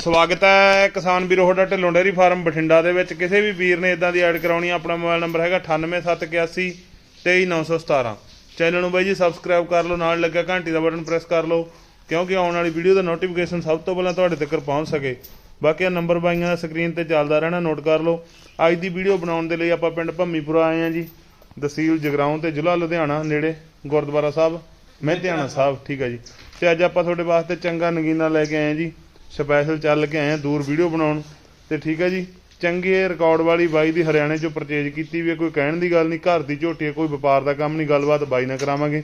ਸਵਾਗਤ ਹੈ ਕਿਸਾਨ ਵੀਰੋ ਤੁਹਾਡਾ ਢਿੱਲੋਂ ਡੇਅਰੀ ਫਾਰਮ ਬਠਿੰਡਾ ਦੇ ਵਿੱਚ। ਕਿਸੇ ਵੀ ਵੀਰ ਨੇ ਇਦਾਂ ਦੀ ਐਡ ਕਰਾਉਣੀ ਆ, ਆਪਣਾ ਮੋਬਾਈਲ ਨੰਬਰ ਹੈਗਾ 98781 23917 ਚੈਨਲ ਨੂੰ ਬਾਈ ਜੀ ਸਬਸਕ੍ਰਾਈਬ ਕਰ ਲਓ ਨਾਲ ਲੱਗਾ ਘੰਟੀ ਦਾ ਬਟਨ ਪ੍ਰੈਸ ਕਰ ਲਓ ਕਿਉਂਕਿ ਆਉਣ ਵਾਲੀ ਵੀਡੀਓ ਦਾ ਨੋਟੀਫਿਕੇਸ਼ਨ ਸਭ ਤੋਂ ਪਹਿਲਾਂ ਤੁਹਾਡੇ ਤੱਕ ਪਹੁੰਚ ਸਕੇ। ਬਾਕੀ ਆ ਨੰਬਰ ਬਾਈਆਂ ਦਾ ਸਕਰੀਨ ਤੇ ਚੱਲਦਾ ਰਹਿਣਾ ਨੋਟ ਕਰ ਲਓ। ਅੱਜ ਦੀ ਵੀਡੀਓ ਬਣਾਉਣ ਦੇ ਲਈ ਆਪਾਂ ਪਿੰਡ ਭੰਮੀਪੁਰਾ ਆਏ ਆ ਜੀ ਤਹਿਸੀਲ ਜਗਰਾਉਂ ਤੇ ਜ਼ਿਲ੍ਹਾ ਲੁਧਿਆਣਾ ਨੇੜੇ ਗੁਰਦੁਆਰਾ ਸਾਹਿਬ ਮਹਿਤਿਆਣਾ ਸਾਹਿਬ ਠੀਕ ਹੈ ਜੀ। ਤੇ ਅੱਜ ਆਪਾਂ ਤੁਹਾਡੇ ਵਾਸਤੇ ਚੰਗਾ ਨਗੀਨਾ ਲੈ ਕੇ ਆਏ ਆ ਜੀ। ਸਪੈਸ਼ਲ ਚੱਲ ਕੇ ਆਏ ਆ, ਦੂਰ ਵੀਡੀਓ ਬਣਾਉਣ। ਤੇ ਠੀਕ ਹੈ ਜੀ, ਚੰਗੇ ਰਿਕਾਰਡ ਵਾਲੀ ਬਾਈ ਦੀ ਹਰਿਆਣੇ ਚੋਂ ਪਰਚੇਜ ਕੀਤੀ ਵੀ ਹੈ ਕੋਈ ਕਹਿਣ ਦੀ ਗੱਲ ਨਹੀਂ, ਘਰ ਦੀ ਝੋਟੀ ਹੈ ਕੋਈ ਵਪਾਰ ਦਾ ਕੰਮ ਨਹੀਂ, ਗੱਲਬਾਤ ਬਾਈ ਨਾਲ ਕਰਾਵਾਂਗੇ।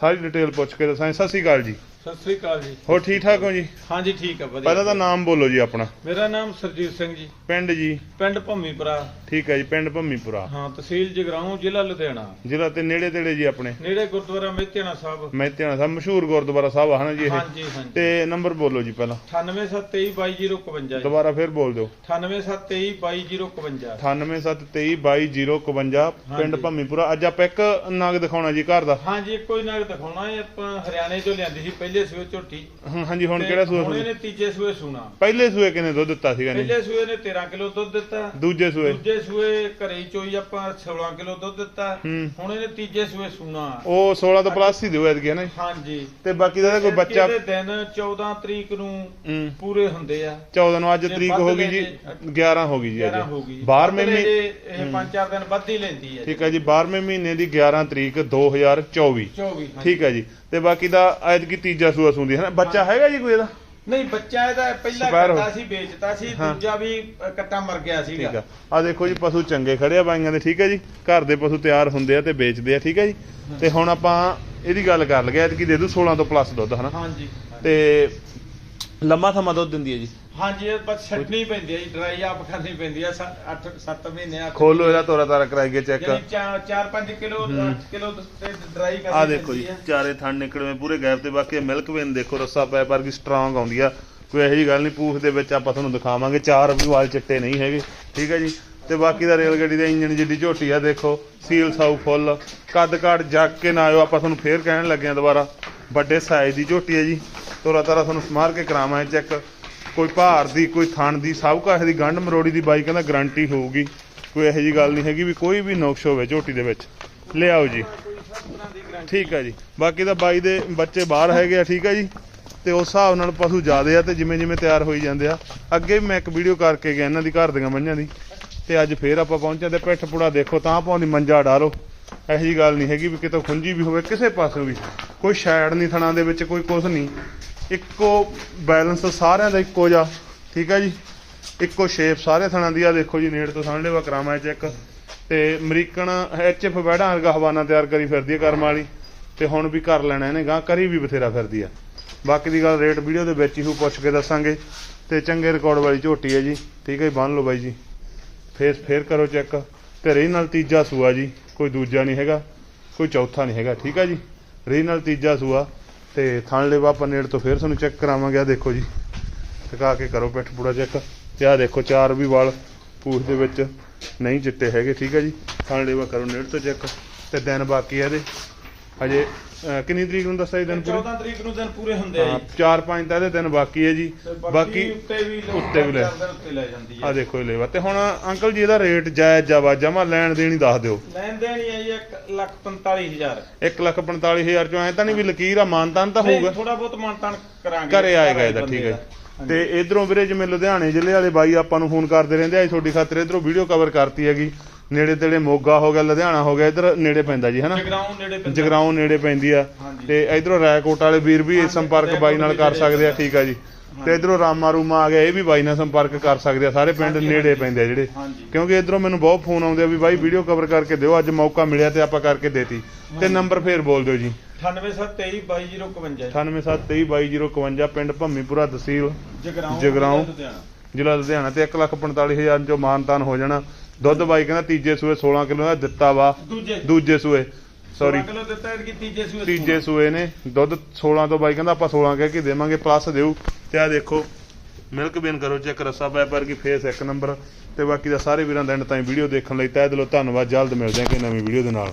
ਸਾਰੀ ਡਿਟੇਲ ਪੁੱਛ ਕੇ ਦੱਸਾਂ ਸਤਿ ਸ਼੍ਰੀ ਅਕਾਲ ਜੀ। ਸਤਿ ਸ੍ਰੀ ਅਕਾਲ ਜੀ। ਹੋਰ ਠੀਕ ਠਾਕ ਹੋ ਜੀ? ਹਾਂਜੀ ਠੀਕ ਹੈ ਵਧੀਆ। ਪਹਿਲਾਂ ਤਾਂ ਨਾਮ ਬੋਲੋ ਜੀ ਆਪਣਾ। ਮੇਰਾ ਨਾਮ ਸਰਜੀਤ ਸਿੰਘ ਜੀ। ਪਿੰਡ ਜੀ? ਪਿੰਡ ਭੰਮੀਪੁਰਾ। ਠੀਕ ਹੈ ਜੀ ਪਿੰਡ ਭੰਮੀਪੁਰਾ। ਹਾਂ ਤਹਿਸੀਲ ਜਗਰਾਉਂ ਜ਼ਿਲ੍ਹਾ ਲੁਧਿਆਣਾ। ਜ਼ਿਲ੍ਹਾ ਤੇ ਨੇੜੇ ਤੇੜੇ ਜੀ ਆਪਣੇ? ਨੇੜੇ ਗੁਰਦੁਆਰਾ ਮਹਿਤਿਆਣਾ ਸਾਹਿਬ। ਮਹਿਤਿਆਣਾ ਸਾਹਿਬ ਮਸ਼ਹੂਰ ਗੁਰਦੁਆਰਾ ਸਾਹਿਬ ਆ ਹਨਾ ਜੀ ਇਹ? ਹਾਂਜੀ ਹਾਂਜੀ। ਤੇ ਨੰਬਰ ਬੋਲੋ ਜੀ ਪਹਿਲਾਂ। 9723222051 ਜੀ। ਦੁਬਾਰਾ ਫਿਰ ਬੋਲ ਦਿਓ। 9723222051 9873222051 ਪਿੰਡ। ਭੰਮੀਪੁਰਾ। ਅੱਜ ਆਪਾਂ ਇੱਕ ਨਗ ਦਿਖਾਉਣਾ ਜੀ ਘਰ ਦਾ। ਹਾਂਜੀ ਇੱਕੋ ਹੀ ਨਾਲ ਦਿਖਾਉਣਾ ਹੈ ਆਪਾਂ ਹਰਿਆਣੇ ਤੋਂ ਲਿਆਂਦੀ ਸੀ ਪਹਿਲੇ ਸੂਏ ਝੋਟੀ ਹਾਂ- ਹਾਂਜੀ ਹੁਣ ਕਿਹੜਾ ਸੂਆ ਹੁਣ? ਇਹਨੇ ਤੀਜੇ ਸੂਏ ਸੂਣਾ। ਪਹਿਲੇ ਸੂਏ ਕਿਨੇ ਦੁੱਧ ਦਿੱਤਾ ਸੀਗਾ ਨੇ ਪਹਿਲੇ ਸੂਏ ਨੇ 13 ਕਿਲੋ ਦੁੱਧ ਦਿੱਤਾ। ਦੂਜੇ ਸੂਏ? ਦੂਜੇ ਸੂਏ ਘਰੇ ਹੀ ਚੋਈ ਆਪਾਂ 16 ਕਿਲੋ ਦੁੱਧ ਦਿੱਤਾ। ਹੂੰ। ਹੁਣ ਇਹਨੇ ਤੀਜੇ ਸੂਏ ਸੂਣਾ। ਉਹ 16 ਤੋਂ ਪਲੱਸ ਹੀ ਦਿਓ ਐਤਕੀ ਹੈ ਨਾ ਜੀ? ਹਾਂਜੀ। ਤੇ ਬਾਕੀ ਦਾ ਤਾਂ ਕੋਈ ਬੱਚਾ ਇਹਦੇ ਦਿਨ 14 ਤਰੀਕ ਨੂੰ ਹੂੰ, ਪੂਰੇ ਹੁੰਦੇ ਆ। 14 ਨੂੰ ਅੱਜ ਜੇ ਤਰੀਕ ਵੱਧ ਹੋ ਗਈ ਜੀ ਜੇ- 11 ਹੋ ਗਈ ਜੀ 11 ਹੋ ਅੱਜ ਗਈ। 12ਵੇਂ ਵੱਧ ਲੈ ਮਹੀਨੇ ਇਹ 5-4 ਦਿਨ ਵੱਧ ਹੀ ਲੈਂਦੀ ਹੈ। ਠੀਕ ਹੈ ਜੀ 12ਵੇਂ ਮਹੀਨੇ ਦੀ 11 ਤਰੀਕ 2024 24 ਠੀਕ ਹੈ ਜੀ। ਤੇ ਬਾਕੀ ਦਾ ਐਤਕੀ ਤੀਜਾ ਸੂਆ ਸੁੰਦੀ ਹੈ ਨਾ ਬੱਚਾ ਹੈਗਾ ਜੀ ਕੋਈ ਇਹਦਾ? ਨਹੀਂ ਬੱਚਾ ਇਹਦਾ ਪਹਿਲਾਂ Spare ਹੋ- ਕੱਟਾ ਸੀ ਵੇਚਤਾ ਸੀ ਹਾਂ। ਦੂਜਾ ਵੀ ਅ, ਕੱਟਾ ਮਰ ਗਿਆ ਸੀਗਾ। ਠੀਕ ਆ। ਆ ਦੇਖੋ ਜੀ ਪਸ਼ੂ ਚੰਗੇ ਖੜੇ ਆ ਬਾਈਆਂ ਦੇ ਠੀਕ ਹੈ ਜੀ। ਘਰ ਦੇ ਪਸ਼ੂ ਤਿਆਰ ਹੁੰਦੇ ਆ ਤੇ ਵੇਚਦੇ ਆ ਠੀਕ ਹੈ ਜੀ। ਤੇ ਹੁਣ ਆਪਾਂ ਇਹਦੀ ਗੱਲ ਕਰ ਲਗੇ ਐਤਕੀ ਦੇ ਦੂ 16 ਤੋਂ ਪਲੱਸ ਦੁੱਧ ਹਨਾ? ਹਾਂਜੀ। ਤੇ ਲੰਮਾ ਸਮਾਂ ਦੁੱਧ ਦਿੰਦੀ ਹੈ ਜੀ। ਹਾਂਜੀ ਇਹ ਬਸ ਛੱਡਣੀ ਪੈਂਦੀ ਹੈ ਜੀ ਡਰਾਈ ਆਪ ਕਰਨੀ ਪੈਂਦੀ ਹੈ 8 7 ਮਹੀਨੇ ਅੱਠ ਖੋਲੋ ਇਹਦਾ ਤੋਰਾ ਤਾਰਾ ਕਰਾਈਏ ਚੈੱਕ ਯਾਨੀ 4-5 ਕਿਲੋ 8 ਕਿਲੋ ਤੇ ਡਰਾਈ ਕਰਨੀ ਆ ਦੇਖੋ ਜੀ। ਚਾਰੇ ਥਣ ਨਿਕਲਵੇਂ ਪੂਰੇ ਗੈਪ ਤੇ ਬਾਕੀ ਮਿਲਕ ਵੇਨ ਦੇਖੋ ਰੱਸਾ ਪੈ ਪਰ ਕੀ ਸਟਰੋਂਗ ਆਉਂਦੀ ਆ। ਕੋਈ ਇਹੋ ਜੀ ਗੱਲ ਨਹੀਂ ਪੂਛ ਦੇ ਵਿੱਚ ਆਪਾਂ ਤੁਹਾਨੂੰ ਦਿਖਾਵਾਂਗੇ ਚਾਰ ਵੀ ਵਾਲ ਚਿੱਟੇ ਨਹੀਂ ਹੈਗੇ ਠੀਕ ਹੈ ਜੀ। ਤੇ ਬਾਕੀ ਦਾ ਰੇਲ ਗੱਡੀ ਦਾ ਇੰਜਨ ਜਿੱਡੀ ਝੋਟੀ ਆ ਦੇਖੋ ਸੀਲ ਸਾਊ ਫੁੱਲ ਕੱਦ ਕਾਟ ਜੱਗ ਕੇ ਨਾ ਆਇਓ ਆਪਾਂ ਤੁਹਾਨੂੰ ਫੇਰ ਕਹਿਣ ਲੱਗੇ ਆ ਦੁਬਾਰਾ। ਵੱਡੇ ਸਾਈਜ਼ ਦੀ ਝੋਟੀ ਹੈ ਜੀ। ਤੋਰਾ ਤਾਰਾ ਤੁਹਾਨੂੰ ਸਮਾਰ ਕੇ ਕਰਾਵਾਂ ਚੈੱਕ। ਕੋਈ ਭਾਰ ਦੀ, ਕੋਈ ਥਣ ਦੀ, ਸਭ ਕੁਛ ਦੀ ਗੰਢ ਮਰੋੜੀ ਦੀ ਬਾਈ ਕਹਿੰਦਾ ਗਾਰੰਟੀ ਹੋਊਗੀ। ਕੋਈ ਇਹੋ ਜੀ ਗੱਲ ਨਹੀਂ ਹੈਗੀ ਵੀ ਕੋਈ ਵੀ ਨੁਕਸ ਹੋਵੇ ਝੋਟੀ ਦੇ ਵਿੱਚ। ਲਿਆਓ ਜੀ। ਠੀਕ ਹੈ ਜੀ। ਬਾਕੀ ਤਾਂ ਬਾਈ ਦੇ ਬੱਚੇ ਬਾਹਰ ਹੈਗੇ ਆ, ਠੀਕ ਹੈ ਜੀ। ਤੇ ਉਸ ਹਿਸਾਬ ਨਾਲ ਪਸ਼ੂ ਜ਼ਿਆਦੇ ਆ ਤੇ ਜਿਵੇਂ ਜਿਵੇਂ ਤਿਆਰ ਹੋਈ ਜਾਂਦੇ ਆ। ਅੱਗੇ ਵੀ ਮੈਂ ਇੱਕ ਵੀਡੀਓ ਕਰਕੇ ਗਿਆ ਇਹਨਾਂ ਦੀ ਘਰ ਦੀਆਂ ਮੱਝਾਂ ਦੀ। ਤੇ ਅੱਜ ਫੇਰ ਆਪਾਂ ਪਹੁੰਚੇ ਤੇ ਪਿੱਠ ਪੁੜਾ ਦੇਖੋ ਤਾਂ ਪਾਉਂਦੀ ਮੰਜਾ ਡਾਲੋ ਇਹੋ ਜੀ ਗੱਲ ਨਹੀਂ ਹੈਗੀ ਵੀ ਕਿਤੋਂ ਖੁੰਜੀ ਵੀ ਹੋਵੇ, ਕਿਸੇ ਪਾਸੇ ਵੀ। ਕੋਈ ਸ਼ੈਡ ਨਹੀਂ ਥਣਾ ਦੇ ਵਿੱਚ, ਕੋਈ ਕੁਝ ਨਹੀਂ ਇੱਕੋ ਬੈਲੈਂਸ ਸਾਰਿਆਂ ਦਾ ਇੱਕੋ ਜਿਹਾ, ਠੀਕ ਹੈ ਜੀ? ਇੱਕੋ ਸ਼ੇਪ ਸਾਰੇ ਥਣਾਂ ਦੀ ਆ ਦੇਖੋ ਜੀ, ਨੇੜ ਤੋਂ ਸਾਹਮਣੇ ਵਾ ਕਰਾਵਾਂ ਚੈੱਕ। ਤੇ ਅਮਰੀਕਨ ਐਚਐਫ ਬੈੜਾ ਵਰਗਾ ਹਵਾਨਾ ਤਿਆਰ ਕਰੀ ਫਿਰਦੀ ਹੈ ਕਰਮ ਵਾਲੀ, ਤੇ ਹੁਣ ਵੀ ਕਰ ਲੈਣਾ ਇਹਨੇ ਗਾਂ ਕਰੀ ਵੀ ਬਥੇਰਾ ਫਿਰਦੀ ਆ। ਬਾਕੀ ਦੀ ਗੱਲ ਰੇਟ ਵੀਡੀਓ ਦੇ ਵਿੱਚ ਹੀ ਹੋ ਪੁੱਛ ਕੇ ਦੱਸਾਂਗੇ, ਤੇ ਚੰਗੇ ਰਿਕਾਰਡ ਵਾਲੀ ਝੋਟੀ ਹੈ ਜੀ, ਠੀਕ ਹੈ ਜੀ, ਬੰਨ ਲਓ ਬਾਈ ਜੀ। ਫੇਸ ਫੇਰ ਕਰੋ ਚੈੱਕ, ਤੇ ਰਹੀ ਨਾਲ ਤੀਜਾ ਸੂਆ ਜੀ, ਕੋਈ ਦੂਜਾ ਨਹੀਂ ਹੈਗਾ, ਕੋਈ ਚੌਥਾ ਨਹੀਂ ਹੈਗਾ, ਠੀਕ ਹੈ ਜੀ? ਰਹੀ ਨਾਲ ਤੀਜਾ ਸੂਆ ਤੇ ਥਣ ਲੈਵਾ ਆਪਾਂ ਨੇੜ ਤੋਂ ਫਿਰ ਤੁਹਾਨੂੰ ਚੈੱਕ ਕਰਾਵਾਂਗੇ। ਆ ਦੇਖੋ ਜੀ। ਟਿਕਾ ਕੇ ਕਰੋ ਪਿੱਠ ਪੂੜਾ ਚੈੱਕ ਤੇ ਆ ਦੇਖੋ, ਚਾਰ ਵੀ ਵਾਲ ਪੂਛ ਦੇ ਵਿੱਚ ਨਹੀਂ ਚਿੱਟੇ ਹੈਗੇ, ਠੀਕ ਹੈ ਜੀ। ਥਣ ਲੈਵਾ ਕਰੋ, ਨੇੜ ਤੋਂ ਚੈੱਕ ਤੇ ਦਿਨ ਬਾਕੀ ਇਹਦੇ। ਹਜੇ ਅਹ, ਕਿੰਨੀ ਤਰੀਕ ਨੂੰ ਦੱਸਿਆ ਜੀ ਦਿਨ ਪੂਰੇ? 14 ਤਰੀਕ ਨੂੰ ਦਿਨ ਪੂਰੇ ਹੁੰਦੇ ਆ ਹਾਂ ਜੀ। 4-5 ਤਾਂ ਇਹਦੇ ਦਿਨ ਬਾਕੀ ਹੈ ਜੀ। ਤੇ ਬਾਕੀ ਉੱਤੇ ਵੀ ਉੱਤੇ ਵੀ ਲੈ। ਚਾਰ ਦਿਨ ਉੱਤੇ ਲੈ ਜਾਂਦੀ ਆ ਹੈ ਦੇਖੋ ਇਹ ਲੈਵਾ। ਤੇ ਹੁਣ ਅੰਕਲ ਜੀ ਇਹਦਾ ਰੇਟ ਜਾਇਜ਼ ਜਾਵਾ ਜਮਾ ਲੈਣ ਦੇਣੀ ਦੱਸ ਦਿਓ। ਲੈਣ ਦੇਣ ਹੀ ਹੈ ਜੀ 1 ਲੱਖ 45000 ਇੱਕ ਲੱਖ 45000 ਚੋਂ ਐ ਤਾਂ ਨਹੀਂ ਵੀ ਲਕੀਰ ਆ ਮਾਨਤਾਨ ਤਾਂ ਹੋਊਗਾ। ਥੋੜਾ ਬਹੁਤ ਮਾਨਤਾਨ ਕਰਾਂਗੇ। ਘਰੇ ਆਏਗਾ ਇਹਦਾ ਠੀਕ ਹੈ। ਤੇ ਇਧਰੋਂ ਵੀਰੇ ਜਿਵੇਂ ਲੁਧਿਆਣੇ ਜ਼ਿਲ੍ਹੇ ਵਾਲੇ ਬਾਈ ਆਪਾਂ ਨੂੰ ਫੋਨ ਕਰਦੇ ਰਹਿੰਦੇ ਆ ਤੁਹਾਡੀ ਖਾਤਰ ਇਧਰੋਂ ਵੀਡੀਓ ਕਵਰ ਕਰਤੀ ਹੈਗੀ। ਨੇੜੇ ਤੇੜੇ ਮੋਗਾ ਹੋ ਗਿਆ ਲੁਧਿਆਣਾ ਹੋ ਗਿਆ ਇਧਰ ਨੇੜੇ ਪੈਂਦਾ ਜੀ ਹਨਾ? ਜਗਰਾਉਂ ਨੇੜੇ ਪੈਂਦਾ। ਜਗਰਾਉਂ ਨੇੜੇ ਪੈਂਦੀ ਆ। ਤੇ ਇਧਰੋਂ ਰਾਏਕੋਟ ਵਾਲੇ ਵੀਰ ਵੀ ਸੰਪਰਕ ਬਾਈ ਨਾਲ ਕਰ ਸਕਦੇ ਆ ਠੀਕ ਆ ਜੀ। ਤੇ ਇਧਰੋਂ ਰਾਮਾ ਰੂਮਾ ਆ ਗਿਆ ਇਹ ਵੀ ਬਾਈ ਨਾਲ ਸੰਪਰਕ ਕਰ ਸਕਦੇ ਆ ਸਾਰੇ ਪਿੰਡ ਨੇੜੇ। ਪੈਂਦੇ ਆ ਜਿਹੜੇ। ਕਿਉਂਕਿ ਇਧਰੋਂ ਮੈਨੂੰ ਬਹੁਤ ਫੋਨ ਆਉਂਦੇ ਆ ਵੀ ਬਾਈ ਵੀਡੀਓ ਕਵਰ ਕਰਕੇ ਦਿਓ ਅੱਜ ਮੌਕਾ ਮਿਲਿਆ ਤੇ ਆਪਾਂ ਕਰਕੇ ਦੇਤੀ। ਤੇ ਨੰਬਰ ਫੇਰ ਬੋਲ ਦਿਓ ਜੀ। 9723222051 9723225051 ਪਿੰਡ ਭੰਮੀਪੁਰਾ ਤਹਿਸੀਲ ਜਗਰਾਉਂ। ਜ਼ਿਲ੍ਹਾ ਲੁਧਿਆਣਾ। ਤੇ 145000 ਜੋ ਮਾਨਤਾਨ ਹੋ ਜਾਣਾ। ਦੁੱਧ ਬਾਈ ਕਹਿੰਦਾ ਤੀਜੇ ਸੂਏ 16 ਕਿਲੋ ਦਾ ਦਿੱਤਾ ਵਾ। ਦੂਜੇ। ਦੂਜੇ ਸੂਏ ਸੌਰੀ 16 ਕਿਲੋ ਦਿੱਤਾ ਇਹ ਤੀਜੇ ਸੂਏ ਤੀਜੇ ਸੂਏ ਨੇ। ਦੁੱਧ 16 ਤੋਂ ਬਾਈ ਕਹਿੰਦਾ ਆਪਾਂ 16 ਕਹਿ ਕੇ ਦੇਵਾਂਗੇ ਪਲੱਸ ਦਿਓ ਤੇ ਆ ਦੇਖੋ ਮਿਲਕ ਬੇਨ ਕਰੋ ਚੈੱਕ ਰੱਸਾ ਪੈ ਪਰ ਕੀ ਫੇਸ ਇੱਕ ਨੰਬਰ ਤੇ ਬਾਕੀ ਦਾ ਸਾਰੇ ਵੀਰਾਂ ਦਾ ਐਂਡ ਤਾਈਂ ਵੀਡੀਓ ਦੇਖਣ ਲਈ ਤਹਿ ਦਿਲੋਂ ਧੰਨਵਾਦ। ਜਲਦ ਮਿਲਦੇ ਹਾਂ ਕਿ ਨਵੀਂ ਵੀਡੀਓ ਦੇ ਨਾਲ।